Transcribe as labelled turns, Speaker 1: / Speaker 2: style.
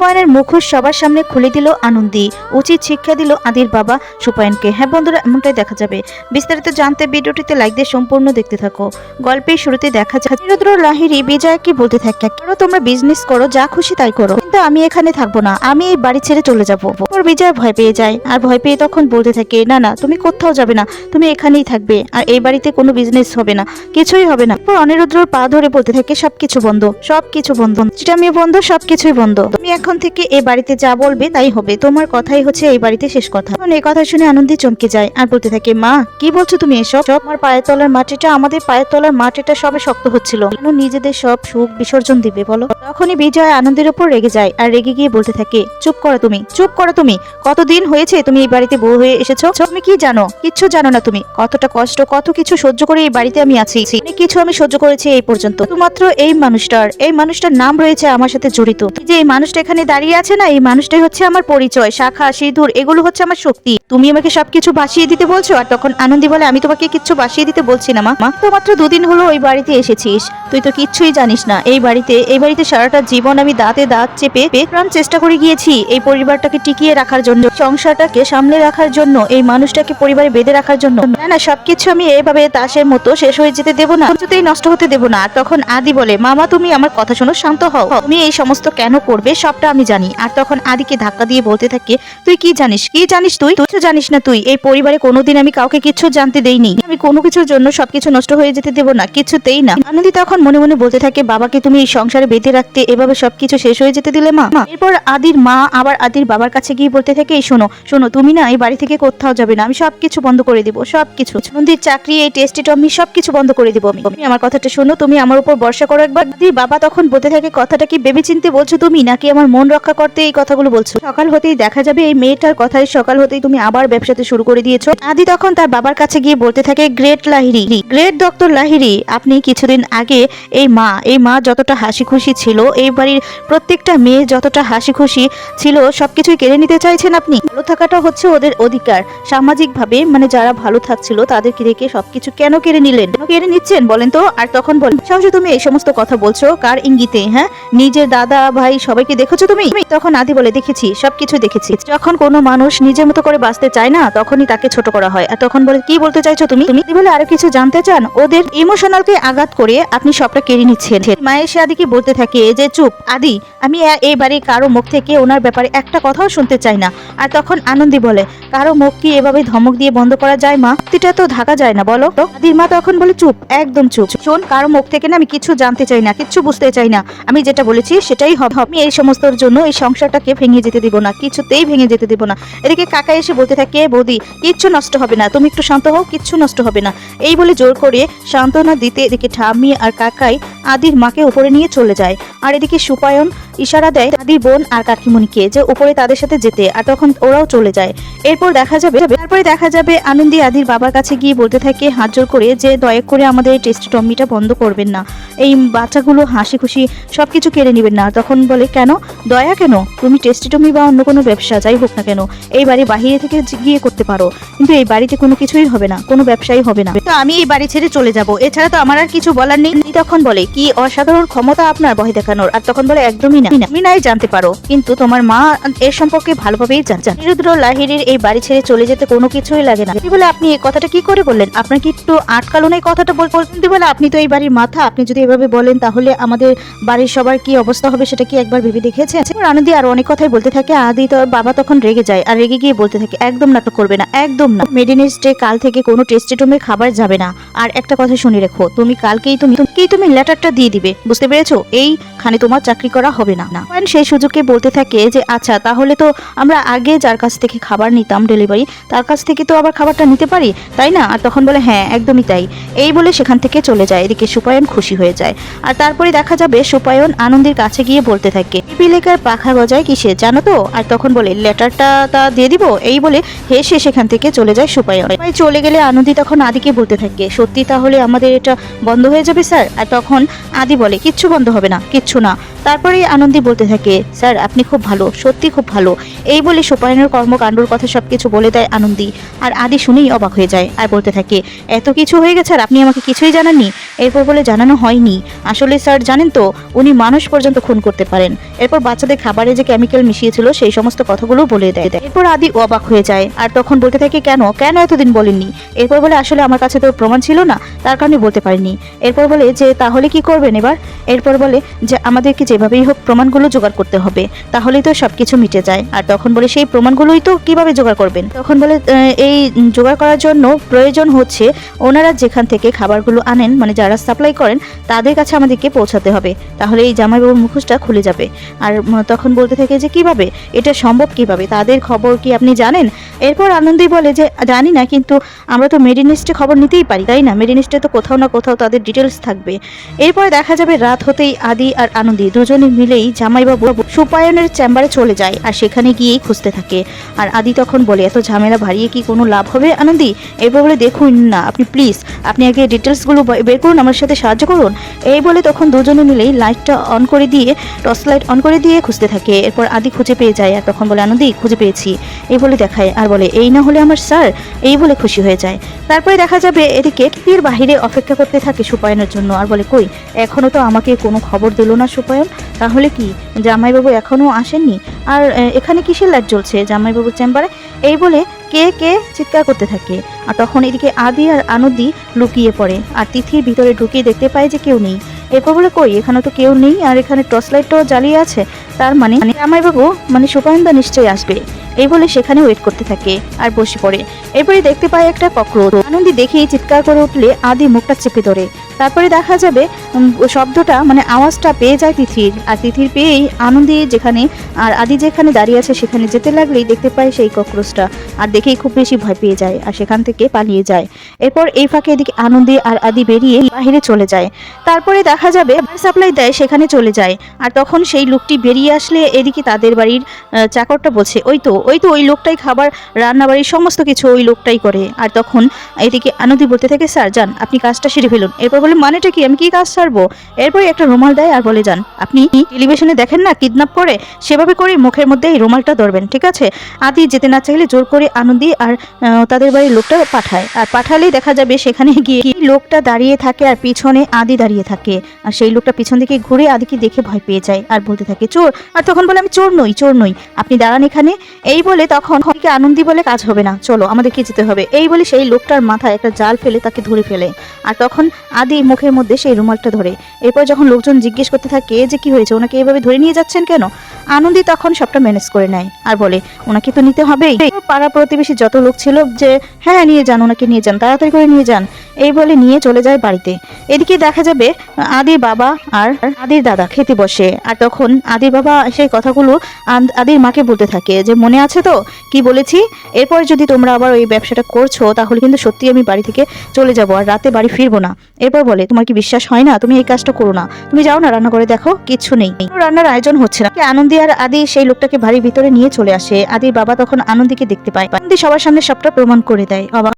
Speaker 1: সুপায়নের মুখোশ সবার সামনে খুলে দিল আনন্দী। উচিত শিক্ষা দিল আদির বাবা সুপায়নকে। হ্যাঁ বন্ধুরা, এমনটাই দেখা যাবে। বিস্তারিত জানতে ভিডিওটিতে লাইক দিয়ে সম্পূর্ণ দেখতে থাকো। গল্পের শুরুতে দেখা যায় রুদ্র লাহিরি বিজয়কে বলতে থাকে, করো তোমরা বিজনেস করো, যা খুশি তাই করো। কিন্তু আমি এখানে থাকব না, আমি এই বাড়ি ছেড়ে চলে যাব। ওর বিজয় ভয় পেয়ে যায়, আর ভয় পেয়ে তখন বলতে থাকে, না না, তুমি কোথাও যাবে না, তুমি এখানেই থাকবে, আর এই বাড়িতে কোনো বিজনেস হবে না, কিছুই হবে না। পর অনিরুদ্রর পা ধরে বলতে থাকে, সবকিছু বন্ধ সবকিছু বন্ধ আমি বন্ধ, সবকিছুই বন্ধ। তুমি এখন থেকে এই বাড়িতে যা বলবে তাই হবে। তোমার কথাই হচ্ছে এই বাড়িতে শেষ কথা। তখন এই কথা শুনে আনন্দী চমকে যায় আর বলতে থাকে, মা, কি বলছো তুমি এসব? সব আমার পায়ের তলার মাটিটা, আমাদের পায়ের তলার মাটিটা সবে শক্ত হচ্ছিল। নিজেদের সব সুখ বিসর্জন দিবে বলো? তখনই বিজয় আনন্দের উপর রেগে যায় আর রেগে গিয়ে বলতে থাকে, চুপ করো তুমি, চুপ করো তুমি। কতদিন হয়েছে তুমি এই বাড়িতে বউ হয়ে এসেছ? তুমি কি জানো? কিচ্ছু জানো না তুমি। কতটা কষ্ট, কত কিছু সহ্য করে এই বাড়িতে আমি আছি। কিছু আমি সহ্য করেছি এই পর্যন্ত। শুধুমাত্র এই মানুষটার এই মানুষটার নাম রয়েছে আমার সাথে জড়িত। যে এই মানুষটা এখানে দাঁড়িয়ে আছে না, এই মানুষটাই হচ্ছে আমার পরিচয়, শাখা, সিঁদুর, এগুলো হচ্ছে আমার শক্তি। তুমি আমাকে সবকিছু বাসিয়ে দিতে বলছো, আর তখন আনন্দি বলে, আমি তোমাকে কিচ্ছু বাসিয়ে দিতে বলছি না, মা। তো মাত্র দুদিন হলো ওই বাড়িতে এসেছিস। তুই তো কিচ্ছুই জানিস না। এই বাড়িতে এই বাড়িতে সারাটা জীবন আমি দাঁতে দাঁত চেপে প্রাণ চেষ্টা করে গিয়েছি এই পরিবারটাকে টিকিয়ে রাখার জন্য, সংসারটাকে সামলে রাখার জন্য, এই মানুষটাকে পরিবারে বেঁধে রাখার জন্য। না না, সবকিছু আমি এভাবে তাসের মতো শেষ হয়ে যেতে দেবো না কিছুতেই নষ্ট হতে দেবো না। তখন আদি বলে মামা তুমি আমার কথা শোনো, শান্ত হও। তুমি এই সমস্ত কেন করবে? সবটা আমি জানি। আর তখন আদিকে ধাক্কা দিয়ে বলতে থাকে, তুই কি জানিস? কি জানিস তুই? তো জানিস না তুই। এই পরিবারে কোনোদিন আমি কাউকে কিচ্ছু জানতে দেইনি। আমি কোনো কিছুর জন্য সবকিছু নষ্ট হয়ে যেতে দেবো না, কিছুতেই না। আনন্দি তখন মনে মনে বলতে থাকে, বাবাকে তুমি এই সংসারে বেঁধে রাখতে এভাবে সবকিছু শেষ হয়ে যেতে দিলে মা। এরপর আদির মা আবার আদির বাবার কাছে গিয়ে বলতে থাকে, এই শোনো শোনো, তুমি না এই বাড়ি থেকে কোথাও যাবে না। আমি সবকিছু বন্ধ করে দিব, সবকিছু। নন্দীর চাকরি, এই টেস্টি টমি সবকিছু বন্ধ করে দিব আমি। তুমি আমার কথাটা শোনো, তুমি আমার উপর ভরসা করো একবার। বাবা তখন বলতে থাকে, কথাটা কি ভেবে চিনতে বলছো তুমি? নাকি আমার রক্ষা করতে এই কথাগুলো বলছো। সকাল হতেই দেখা যাবে এই মেয়েটার কথায় সকাল হতেই তুমি আবার ব্যবসাতে শুরু করে দিয়েছ। আদি তখন তার বাবার কাছে গিয়ে বলতে থাকে, great Lahiri great doctor Lahiri আপনি কিছুদিন আগে এই মা এই মা যতটা হাসি খুশি ছিল, এই বাড়ির প্রত্যেকটা মেয়ে যতটা হাসি খুশি ছিল, সবকিছুই কেড়ে নিতে চাইছেন আপনি? ভালো থাকাটা হচ্ছে ওদের অধিকার। সামাজিকভাবে মানে যারা ভালো থাকছিল, তাদেরকে রেখে সবকিছু কেন কেড়ে নিলেন? কেড়ে নিচ্ছেন বলেন তো? আর তখন বলেন সাহসে তুমি এই সমস্ত কথা বলছো, কার ইঙ্গিতে হ্যাঁ? নিজের দাদা, ভাই সবাইকে দেখেছ তুমি? তখন আদি বলে দেখেছি, সবকিছু দেখেছি। যখন কোনো মানুষ নিজের মতো করে বাঁচতে চায় না, তখনই তাকে ছোট করা হয়। আর তখন বলে, কি বলতে চাইছো তুমি? তুমি বলে আরও কিছু জানতে চান? ওদের ইমোশনালকে আঘাত করে আপনি সবটা কেড়ে নিচ্ছেন। মায়ের সে আদিকে বলতে থাকে যে চুপ, আদি আমি এই বাড়ির কারও মুখ থেকে ওনার ব্যাপারে একটা কথাও শুনতে চাই না। আর তখন আনন্দি বলে, কারও মুখ কি এভাবে ধমক দিয়ে বন্ধ করা যায়, মা? এটা তো ঢাকা যায় না, বলো। আদির মা তখন বলে, চুপ, একদম চুপ। শোন, কারও মুখ থেকে না আমি কিছু জানতে চাই না, কিচ্ছু বুঝতে চাই না। আমি যেটা বলেছি সেটাই হবে। আমি এই সমস্তর জন্য এই সংসারটাকে ভেঙে যেতে দিব না, কিছুতেই ভেঙে যেতে দিব না। এদিকে কাকা এসে বলতে থাকে বৌদি, কিচ্ছু নষ্ট হবে না, তুমি একটু শান্ত হও, কিচ্ছু নষ্ট হবে না। এই বলে জোর করে সান্ত্বনা দিতে এদিকে ঠাম্মি আর কাকাই আদির মাকে উপরে নিয়ে চলে যায়। আর এদিকে সুপায়ন ইশারা দেয় আদির বোন আর কাকিমণিকে যে উপরে তাদের সাথে যেতে, আর তখন ওরাও চলে যায়। এরপর দেখা যাবে, তারপরে দেখা যাবে আনন্দি আদির বাবার কাছে গিয়ে বলতে থাকে হাত জোর করে যে, দয়া করে আমাদের টেস্ট টমিটা বন্ধ করবেন না। এই বাচ্চাগুলো হাসি খুশি সবকিছু কেড়ে নেবেন না। তখন বলে, কেন? দয়া কেন? তুমি টেস্টিটমি বা অন্য কোনো ব্যবসা, যাই হোক না কেন। এই বাড়ি বাহিরে থেকে গিয়ে করতে পারো। কিন্তু এই বাড়িতে কোনো কিছুই হবে না, কোনো ব্যবসাই হবে না। তো আমি এই বাড়ি ছেড়ে চলে যাব। এছাড়া তো আমার আর কিছু বলার নেই। তখন বলে, কি অসাধারণ ক্ষমতা আপনার ভয় দেখানোর। আর তখন বলে, একদমই না। তুমি নাই জানতে পারো, কিন্তু তোমার মা এর সম্পর্কে ভালোভাবেই জান। নিরুদ্র লাহিরির এই বাড়ি ছেড়ে চলে যেতে কোনো কিছুই লাগে না। বলে, আপনি এই কথাটা কি করে বললেন? আপনার কি একটু আটকালো না এই কথাটা বল বল- আপনি তো এই বাড়ির মাথা, আপনি যদি এভাবে বলেন তাহলে আমাদের বাড়ির সবার কি অবস্থা হবে সেটা কি একবার ভেবে দেখেছেন এবার আনন্দি আর অনেক কথাই বলতে থাকে। আদি তো বাবা তখন রেগে যায় আর রেগে গিয়ে বলতে থাকে, একদম নাটক করবে না, একদম না। মেডিনেস ডে কাল থেকে কোনো টেস্টিটুমে খাবার যাবে না। আর একটা কথা শুনে রেখো, তুমি কালকেই তুমি কি তুমি লেটারটা দিয়ে দিবে, বুঝতে পেরেছ? এইখানে তোমার চাকরি করা হবে না। না সেই সুযোগে বলতে থাকে যে আচ্ছা তাহলে তো আমরা আগে যার কাছ থেকে খাবার নিতাম ডেলিভারি তার কাছ থেকে তো আবার খাবারটা নিতে পারি, তাই না? আর তখন বলে হ্যাঁ একদমই তাই। এই বলে সেখান থেকে চলে যায়। এদিকে সুপায়ন খুশি হয়ে যায়। আর তারপরে দেখা যাবে সুপায়ন আনন্দের কাছে গিয়ে বলতে থাকে পিপিলেকার পাখা গজায় কিসে জানো তো? আর তখন বলে, লেটারটা তা দিয়ে দিব? এই বলে হেসে সেখান থেকে চলে যায় সুপায়ন চলে গেলে আনন্দি তখন আদিকে বলতে থাকে, সত্যি তাহলে আমাদের এটা বন্ধ হয়ে যাবে, স্যার? আর তখন আদি বলে, কিচ্ছু বন্ধ হবে না, কিচ্ছু না। তারপরেই আনন্দী বলতে থাকে, স্যার, আপনি খুব ভালো, সত্যি খুব ভালো। এই বলে সুপায়নের কর্মকাণ্ডর কথা সব কিছু বলে দেয় আনন্দী। আর আদি শুনেই অবাক হয়ে যায় আর বলতে থাকে, এত কিছু হয়ে গেছে আর আপনি আমাকে কিছুই জানাননি? এরপর বলে, জানানো হয়নি। আসলে স্যার, জানেন তো, উনি মানুষ পর্যন্ত খুন করতে পারেন। এরপর বাচ্চাদের খাবারে যে কেমিক্যাল মিশিয়েছিল সেই সমস্ত কথাগুলো বলে দেয়। এরপর আদি অবাক হয়ে যায় আর তখন বলতে থাকে, কেন? কেন এতদিন বলেননি? এরপর বলে, আসলে আমার কাছে তো প্রমাণ ছিল না, তার কারণে বলতে পারিনি। এরপর বলে, যে তাহলে কি করবেন এবার? এরপর বলে, যে আমাদের আমাদেরকে যেভাবেই হোক প্রমাণগুলো জোগাড় করতে হবে, তাহলেই তো সবকিছু মিটে যায়। আর তখন বলে সেই প্রমাণগুলোই তো কীভাবে জোগাড় করবেন? তখন বলে এই জোগাড় করার জন্য প্রয়োজন হচ্ছে ওনারা যেখান থেকে খাবারগুলো আনেন মানে যারা সাপ্লাই করেন, তাদের কাছে আমাদেরকে পৌঁছাতে হবে। তাহলে এই জামাইবাবুর মুখোশটা খুলে যাবে। আর তখন বলতে থাকে যে, কীভাবে? এটা সম্ভব কীভাবে? তাদের খবর কি আপনি জানেন? এরপর আনন্দই বলে যে, জানি না, কিন্তু আমরা তো মেডিনিস্টে খবর নিতেই পারি, তাই না? মেডিনিস্টে তো কোথাও না কোথাও তাদের ডিটেলস থাকবে। এরপর দেখা যাবে রাত হতেই আদি আর আনন্দী দুজনে মিলেই জামাইবাবু সুপায়নের চেম্বারে চলে যায় আর সেখানে গিয়েই খুঁজতে থাকে। আর আদি তখন বলে, এত ঝামেলা ভারিয়ে কি কোনো লাভ হবে আনন্দি? এরপর বলে, দেখুন না, আপনি প্লিজ আপনি আগে ডিটেলসগুলো বের করুন, আমার সাথে সাহায্য করুন। এই বলে তখন দুজনে মিলেই লাইটটা অন করে দিয়ে টর্চ লাইট অন করে দিয়ে খুঁজতে থাকে। এরপর আদি খুঁজে পেয়ে যায় আর তখন বলে, আনন্দি, খুঁজে পেয়েছি। এই বলে দেখায় আর বলে, এই না হলে আমার স্যার এই বলে খুশি হয়ে যায়। তারপরে দেখা যাবে এদিকে তীর বাহিরে অপেক্ষা করতে থাকে সুপায়নের জন্য। আর বলে, কই এখনও তো আমাকে কোনো খবর দিল না সুপায়ন? তাহলে কি? জামাইবাবু এখনও আসেননি? আর এখানে কিসের লাইট জ্বলছে জামাইবাবুর চেম্বারে? এই বলে কে কে চিৎকার করতে থাকে। আর তখন এদিকে আদি আর আনদি লুকিয়ে পড়ে। আর তিথির ভিতরে ঢুকিয়ে দেখতে পায় যে কেউ নেই। এরপর বলে কই? এখানে তো কেউ নেই আর এখানে টর্চ লাইটটাও জ্বালিয়ে আছে। তার মানে মানে জামাইবাবু মানে সুপায়নদা নিশ্চয়ই আসবে। এই বলে সেখানে ওয়েট করতে থাকে আর বসে পড়ে। এরপরে দেখতে পায় একটা ককরোচ আনন্দি দেখেই চিৎকার করে উঠলে আদি মুখটা চেপে ধরে। তারপরে দেখা যাবে শব্দটা মানে আওয়াজটা পেয়ে যায় তিথির। আর তিথির পেয়েই আনন্দে যেখানে, আর আদি যেখানে দাঁড়িয়ে আছে সেখানে যেতে লাগলেই দেখতে পায় সেই ককরোচটা। আর দেখেই খুব বেশি ভয় পেয়ে যায়, আর সেখান থেকে পালিয়ে যায়। এরপর এই ফাঁকে এদিকে আনন্দে আর আদি বেরিয়ে বাহিরে চলে যায়। তারপরে দেখা যাবে সাপ্লাই দেয়, সেখানে চলে যায়। আর তখন সেই লোকটি বেরিয়ে আসলে এদিকে তাদের বাড়ির চাকরটা বলছে, ওই তো ওই তো, ওই লোকটাই খাবার রান্না বাড়ির সমস্ত কিছু ওই লোকটাই করে। আর তখন এদিকে আনন্দি বলতে থাকে, স্যার, যান, আপনি কাজটা সেরে ফেলুন। এরপর বলে মানেটা কি? আমি কি কাজ ছাড়বো? এরপরে একটা রুমাল দেয় আর বলে যান আপনি টেলিভিশনে দেখেন না, কিডন্যাপ করে সেভাবে করে মুখের মধ্যে এই রুমালটা ধরবেন, ঠিক আছে? আদি যেতে না চাইলে জোর করে আনন্দি আর তাদের বাড়ির লোকটা পাঠায়। আর পাঠালেই দেখা যাবে সেখানে গিয়ে লোকটা দাঁড়িয়ে থাকে আর পিছনে আদি দাঁড়িয়ে থাকে। আর সেই লোকটা পিছন দিকে ঘুরে আদিকে দেখে ভয় পেয়ে যায় আর বলতে থাকে চোর। আর তখন বলে আমি চোর নই চোর নই। আপনি দাঁড়ান এখানে। এই বলে তখন ওদিকে আনন্দি বলে কাজ হবে না চলো আমাদেরকে যেতে হবে? এই বলে সেই লোকটার মাথায় একটা জাল ফেলে তাকে ধরে ফেলে। আর তখন আদি মুখের মধ্যে সেই রুমালটা ধরে। এরপর যখন লোকজন জিজ্ঞেস করতে থাকে যে কি হয়েছে ওনাকে এভাবে ধরে নিয়ে যাচ্ছেন কেন? আনন্দি তখন সবটা ম্যানেজ করে নেয় আর বলে ওনাকে তো নিতে হবেই। পাড়া প্রতিবেশী যত লোক ছিল যে হ্যাঁ, নিয়ে যান ওনাকে নিয়ে যান তাড়াতাড়ি করে নিয়ে যান। এই বলে নিয়ে চলে যায় বাড়িতে। এদিকে দেখা যাবে আদির বাবা আর আদির দাদা খেতে বসে। আর তখন আদির বাবা সেই কথাগুলো আদির মাকে বলতে থাকে যে, মনে আছে তো? কি বলেছি? এরপর যদি তোমরা আবার ওই ব্যবসাটা করছ, তাহলে কিন্তু সত্যি আমি বাড়ি থেকে চলে যাব আর রাতে বাড়ি ফিরবো না। এরপর বলে, তোমার কি বিশ্বাস হয় না? তুমি এই কাজটা করো না। তুমি যাও না রান্না করে দেখো, কিচ্ছু নেই। রান্নার আয়োজন হচ্ছে না। আনন্দি আর আদি সেই লোকটাকে বাড়ির ভিতরে নিয়ে চলে আসে। আদির বাবা তখন আনন্দীকে দেখতে পায়। আনন্দি সবার সামনে সবটা প্রমাণ করে দেয়। অবাক